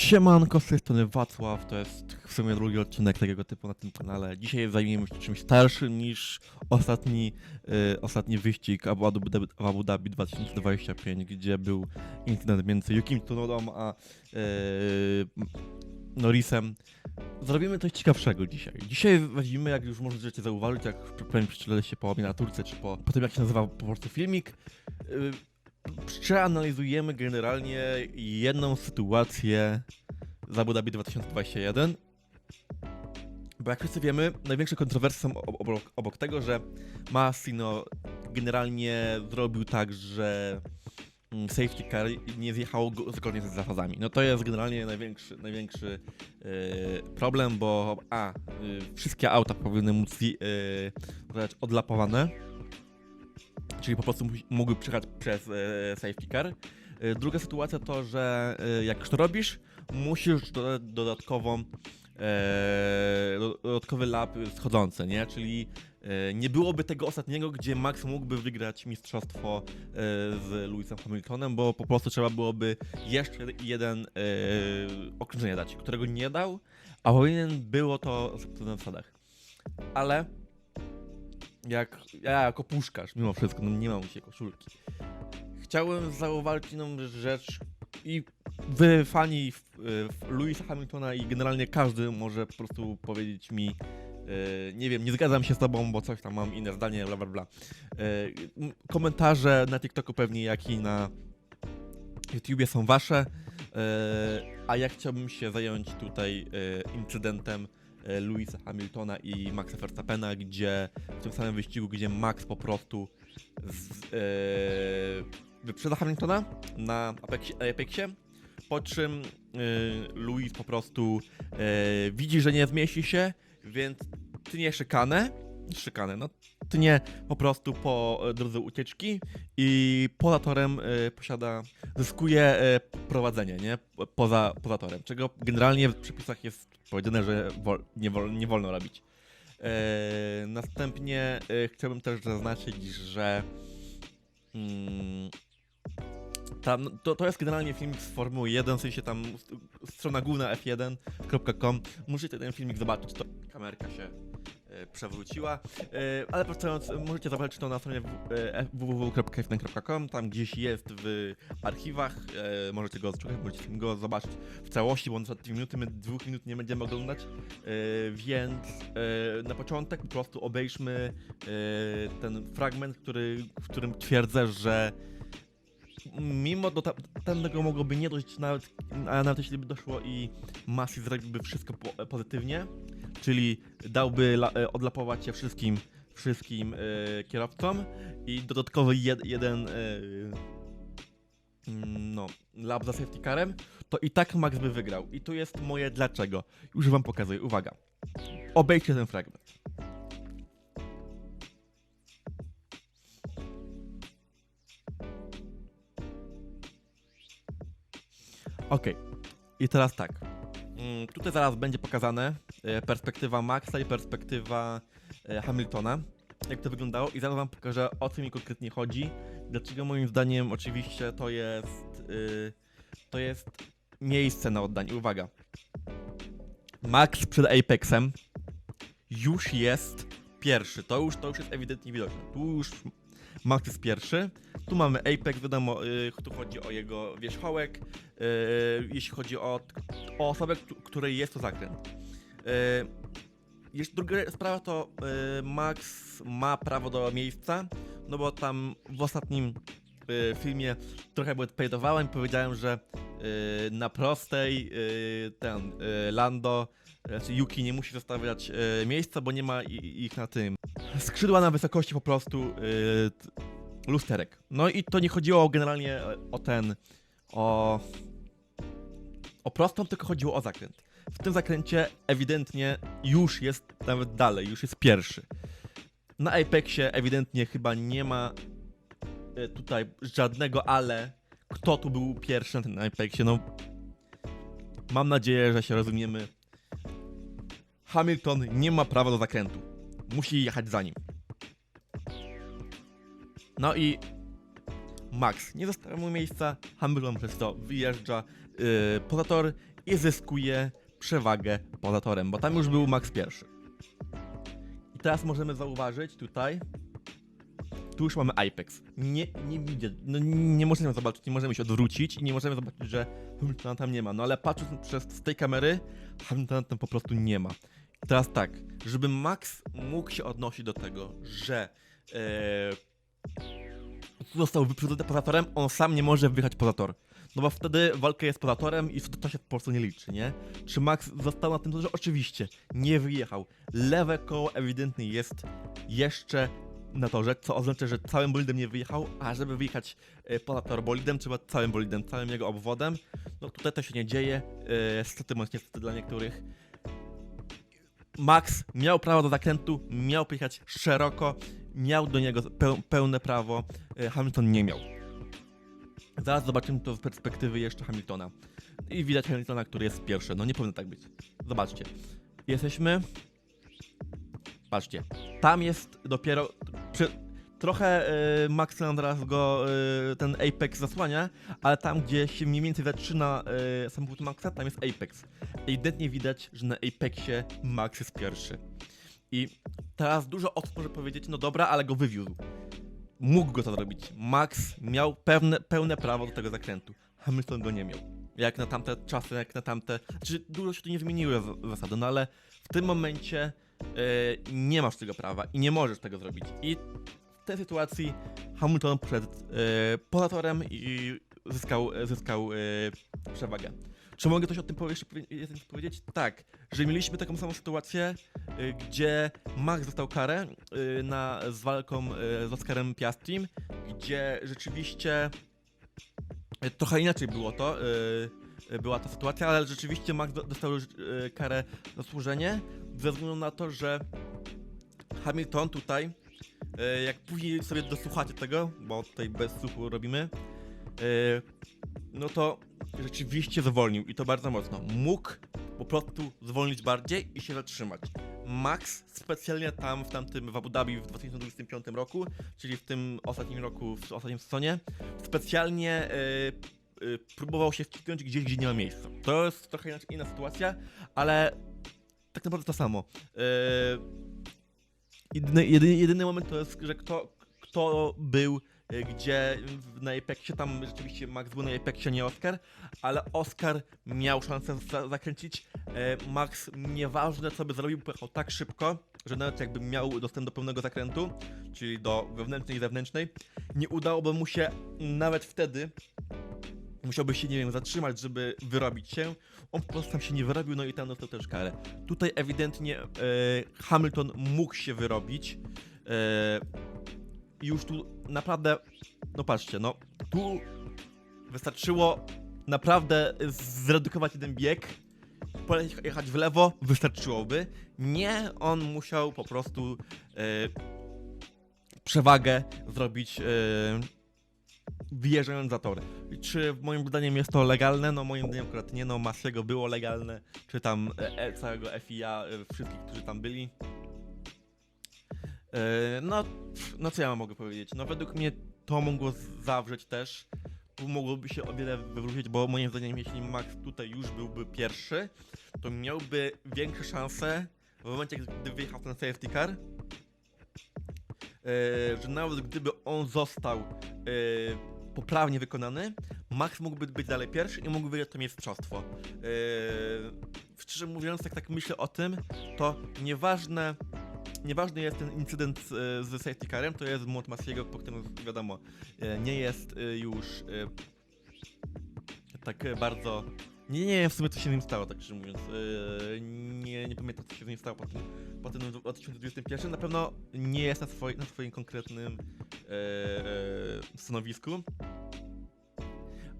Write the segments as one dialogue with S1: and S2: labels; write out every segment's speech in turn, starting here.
S1: Siemanko, z tej strony Wacław, to jest w sumie drugi odcinek takiego typu na tym kanale. Dzisiaj zajmiemy się czymś starszym niż ostatni, y, ostatni wyścig Abu, Dhabi- w Abu Dhabi 2025, gdzie był incydent między Yukim Tsunodą a y, Norrisem. Zrobimy coś ciekawszego dzisiaj. Dzisiaj weźmiemy, jak już możecie zauważyć, jak pewnie przeczytaliście po miniaturce, czy po, po tym, jak się nazywa po prostu filmik, y, przeanalizujemy generalnie jedną sytuację z Abu Dhabi 2021. Bo jak wszyscy wiemy, największe kontrowersje są ob- obok, obok tego, że Massino generalnie zrobił tak, że mm, safety car nie zjechał go- zgodnie z zasadami. No to jest generalnie największy, największy yy, problem, bo a, yy, wszystkie auta powinny móc yy, zostać odlapowane, czyli po prostu mógłby przejechać przez e, safety car. E, druga sytuacja to, że e, jak już to robisz, musisz dodatkową e, do- dodatkowy lap schodzący, nie? Czyli e, nie byłoby tego ostatniego, gdzie Max mógłby wygrać mistrzostwo e, z Lewisem Hamiltonem, bo po prostu trzeba byłoby jeszcze jeden e, okrążenie dać, którego nie dał, a powinien było to na zasadach. Ale jak ja jako puszkarz, mimo wszystko, no nie mam dzisiaj koszulki. Chciałem zauważyć inną rzecz i wy fani w Louisa Hamiltona i generalnie każdy może po prostu powiedzieć mi e, nie wiem, nie zgadzam się z tobą, bo coś tam mam inne zdanie, bla bla bla. E, komentarze na TikToku pewnie, jak i na YouTubie są wasze, e, a ja chciałbym się zająć tutaj e, incydentem e, Louisa Hamiltona i Maxa Verstappena, gdzie w tym samym wyścigu, gdzie Max po prostu e, wyprzedza Hamiltona na Apexie, Apexie po czym e, Louis po prostu e, widzi, że nie zmieści się, więc tnie szykanę, szykanę, no tnie po prostu po e, drodze ucieczki i poza torem e, posiada, zyskuje e, prowadzenie, nie? Poza, poza torem, czego generalnie w przepisach jest powiedziane, że wol, nie, wol, nie wolno robić. Następnie chciałbym też zaznaczyć, że mm, tam, to, to jest generalnie filmik z Formuły 1, w sensie tam strona główna f1.com. Musicie ten filmik zobaczyć, to kamerka się przewróciła. E, ale powtarzając, możecie zobaczyć to na stronie e, www.f1.com, tam gdzieś jest w archiwach, e, możecie go odszukać, możecie go zobaczyć w całości, bo przykład 2 minuty, my dwóch minut nie będziemy oglądać, e, więc e, na początek po prostu obejrzmy e, ten fragment, który, w którym twierdzę, że mimo do mogłoby nie dojść nawet, a nawet jeśli by doszło i Masi zrobiłby wszystko po, pozytywnie, czyli dałby la, e, odlapować się wszystkim, wszystkim e, kierowcom i dodatkowy jed, jeden mm, no, lap za safety carem, to i tak Max by wygrał. I tu jest moje dlaczego. Już wam pokazuję. Uwaga. Obejdźcie ten fragment. Okej. I teraz tak. Mm, Tutaj zaraz będzie pokazane perspektywa Maxa i perspektywa e, Hamiltona. Jak to wyglądało i zaraz wam pokażę o co mi konkretnie chodzi. Dlaczego moim zdaniem oczywiście to jest y, to jest miejsce na oddanie. Uwaga. Max przed Apexem już jest pierwszy. To już, to już jest ewidentnie widoczne. Tu już Max jest pierwszy. Tu mamy Apex, wiadomo, y, tu chodzi o jego wierzchołek. y, jeśli chodzi o, o osobę, któ- której jest to zakręt. Y, jeszcze druga sprawa to y, Max ma prawo do miejsca, no bo tam w ostatnim y, filmie trochę błędowałem i powiedziałem, że na prostej ten Lando, znaczy Yuki nie musi zostawiać miejsca, bo nie ma ich na tym. Skrzydła na wysokości po prostu lusterek. No i to nie chodziło generalnie e, o ten, o, o prostą, tylko chodziło o zakręt. W tym zakręcie ewidentnie już jest nawet dalej, już jest pierwszy. Na Apexie ewidentnie chyba nie ma e, tutaj żadnego ale. Kto tu był pierwszy na tym Apexie? No, mam nadzieję, że się rozumiemy. Hamilton nie ma prawa do zakrętu. Musi jechać za nim. No i Max nie zostawia mu miejsca, Hamilton przez to wyjeżdża yy, poza tor i zyskuje przewagę poza torem, bo tam już był Max pierwszy. I teraz możemy zauważyć tutaj, tu już mamy Apex. Nie, nie widzę, no nie możemy zobaczyć, nie możemy się odwrócić i nie możemy zobaczyć, że Hamiltona tam nie ma. No ale patrząc przez z tej kamery, Hamiltona tam po prostu nie ma. I teraz tak, żeby Max mógł się odnosić do tego, że e, został wyprzedzony poza torem, on sam nie może wyjechać poza tor. No bo wtedy walka jest poza torem i to się po prostu nie liczy, nie? Czy Max został na tym torze? Oczywiście, nie wyjechał. Lewe koło ewidentnie jest jeszcze na torze, co oznacza, że całym bolidem nie wyjechał, a żeby wyjechać e, poza tor bolidem, trzeba całym bolidem, całym jego obwodem. No tutaj to się nie dzieje, e, niestety bądź niestety dla niektórych. Max miał prawo do zakrętu, miał pojechać szeroko, miał do niego peł- pełne prawo, e, Hamilton nie miał. Zaraz zobaczymy to z perspektywy jeszcze Hamiltona. I widać Hamiltona, który jest pierwszy. No nie powinno tak być. Zobaczcie. Jesteśmy. Patrzcie. Tam jest dopiero. Przy... Trochę y, Max Landras go y, ten Apex zasłania, ale tam gdzie się mniej więcej zaczyna y, samochód Maxa, tam jest Apex. Ewidentnie widać, że na Apexie Max jest pierwszy. I teraz dużo osób może powiedzieć, no dobra, ale go wywiózł. Mógł go to zrobić. Max miał pewne, pełne prawo do tego zakrętu. Hamilton go nie miał. Jak na tamte czasy, jak na tamte. Znaczy, dużo się tu nie zmieniły zasady, no ale w tym momencie e, nie masz tego prawa i nie możesz tego zrobić. I w tej sytuacji Hamilton poszedł e, poza torem i zyskał, zyskał e, przewagę. Czy mogę coś o tym powiedzieć? Tak, że mieliśmy taką samą sytuację, y, gdzie Max dostał karę y, na, z walką y, z Oscarem Piastrim, gdzie rzeczywiście trochę inaczej było to, była ta sytuacja, ale rzeczywiście Max do- dostał karę za służenie, ze względu na to, że Hamilton tutaj, jak później sobie dosłuchacie tego, bo tutaj bez słuchu robimy, no to rzeczywiście zwolnił i to bardzo mocno. Mógł po prostu zwolnić bardziej i się zatrzymać. Max specjalnie tam w tamtym w Abu Dhabi w 2025 roku, czyli w tym ostatnim roku, w ostatnim sezonie, specjalnie y, y, próbował się wcisnąć gdzieś, gdzie nie ma miejsca. To jest trochę inaczej, inna sytuacja, ale tak naprawdę to samo. Y, jedyny, jedyny, jedyny moment to jest, że kto, kto był gdzie w- na Apexie, tam rzeczywiście Max był na Apexie, nie Oscar, ale Oscar miał szansę za zakręcić. E, Max, nieważne co by zrobił, pojechał tak szybko, że nawet jakby miał dostęp do pełnego zakrętu, czyli do wewnętrznej i zewnętrznej, nie udałoby mu się nawet wtedy, musiałby się, nie wiem, zatrzymać, żeby wyrobić się. On po prostu tam się nie wyrobił, no i tam dostał też karę. Tutaj ewidentnie e, Hamilton mógł się wyrobić. Już tu naprawdę, no patrzcie, no tu wystarczyło naprawdę zredukować jeden bieg, jechać w lewo, wystarczyłoby. Nie, on musiał po prostu e, przewagę zrobić e, wyjeżdżając za tor. Czy moim zdaniem jest to legalne? No moim zdaniem akurat nie, no Masiego było legalne, czy tam e, e, całego FIA, wszystkich, którzy tam byli. E, no, no co ja mogę powiedzieć? No według mnie to mogło zawrzeć też. Tu mogłoby się o wiele wywrócić, bo moim zdaniem jeśli Max tutaj już byłby pierwszy, to miałby większe szanse w momencie, gdy wyjechał ten safety car, e, że nawet gdyby on został e, poprawnie wykonany, Max mógłby być dalej pierwszy i mógłby wygrać to mistrzostwo. Szczerze mówiąc, jak tak myślę o tym, to nieważne Nieważny jest ten incydent e, z safety carem, to jest młot Masiego, po którym wiadomo, e, nie jest e, już tak bardzo... Nie, nie w sumie co się z nim stało, tak szczerze mówiąc. Nie, nie pamiętam co się z nim stało po tym, po tym 2021. Na pewno nie jest na, na swoim konkretnym stanowisku.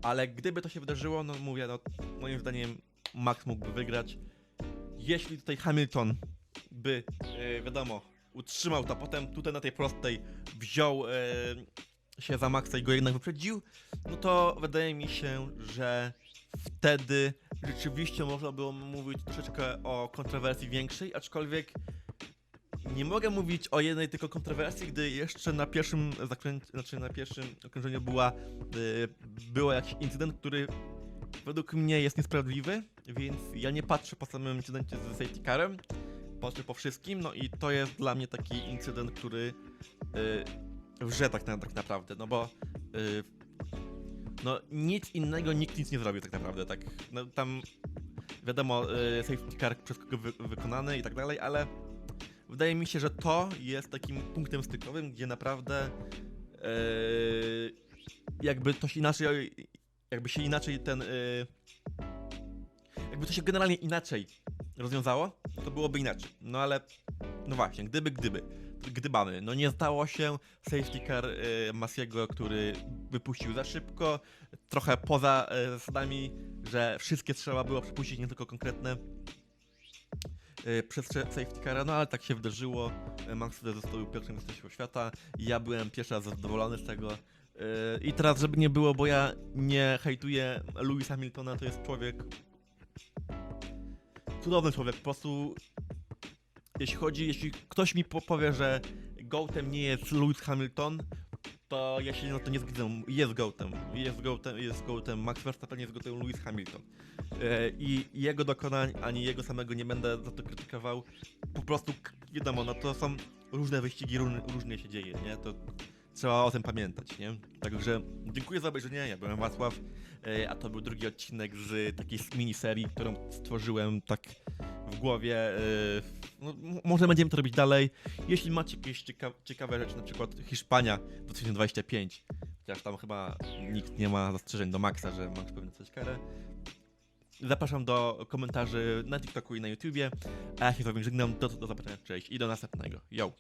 S1: Ale gdyby to się wydarzyło, no mówię, no moim zdaniem Max mógłby wygrać. Jeśli tutaj Hamilton by, e, wiadomo, utrzymał to, potem tutaj na tej prostej wziął e, się za Maxa i go jednak wyprzedził, no to wydaje mi się, że wtedy rzeczywiście można było mówić troszeczkę o kontrowersji większej, aczkolwiek nie mogę mówić o jednej tylko kontrowersji, gdy jeszcze na pierwszym zakręcie, znaczy na pierwszym okrążeniu była, y, jakiś incydent, który według mnie jest niesprawiedliwy, więc ja nie patrzę po samym incydencie z safety carem, po wszystkim, no i to jest dla mnie taki incydent, który y, wrze tak, na, tak naprawdę, no bo y, no nic innego nikt nic nie zrobił tak naprawdę, tak, no tam wiadomo, y, safety car przez kogo wy, wykonany i tak dalej, ale wydaje mi się, że to jest takim punktem stykowym, gdzie naprawdę yy, jakby to się inaczej, jakby się inaczej ten, yy, jakby to się generalnie inaczej rozwiązało, to byłoby inaczej. No ale, no właśnie, gdyby, gdyby, gdybamy, no nie zdało się, safety car yy, Masiego, który wypuścił za szybko, trochę poza yy, zasadami, że wszystkie trzeba było przepuścić, nie tylko konkretne, y, przez safety cara, no ale tak się wydarzyło. Y, Verstappen został pierwszym mistrzem świata ja byłem pierwszy raz zadowolony z tego. Y, I teraz, żeby nie było, bo ja nie hejtuję Louisa Hamiltona, to jest człowiek cudowny człowiek, po prostu jeśli chodzi, jeśli ktoś mi po- powie, że gołtem nie jest Lewis Hamilton, to ja się na to nie zgadzam. Jest gołtem. Jest gołtem, jest gołtem Max Verstappen, jest gołtem Lewis Hamilton. E, I jego dokonań, ani jego samego nie będę za to krytykował. Po prostu, wiadomo, no to są różne wyścigi, różnie, się dzieje, nie? To trzeba o tym pamiętać, nie? Także dziękuję za obejrzenie, ja byłem Wacław, a to był drugi odcinek z takiej miniserii, którą stworzyłem tak w głowie. e, No, może będziemy to robić dalej. Jeśli macie jakieś cieka ciekawe rzeczy, na przykład Hiszpania 2025, chociaż tam chyba nikt nie ma zastrzeżeń do Maxa, że Max powinien coś karę. Zapraszam do komentarzy na TikToku i na YouTubie, a ja się z wami żegnam, do, do zobaczenia, cześć i do następnego. Yo!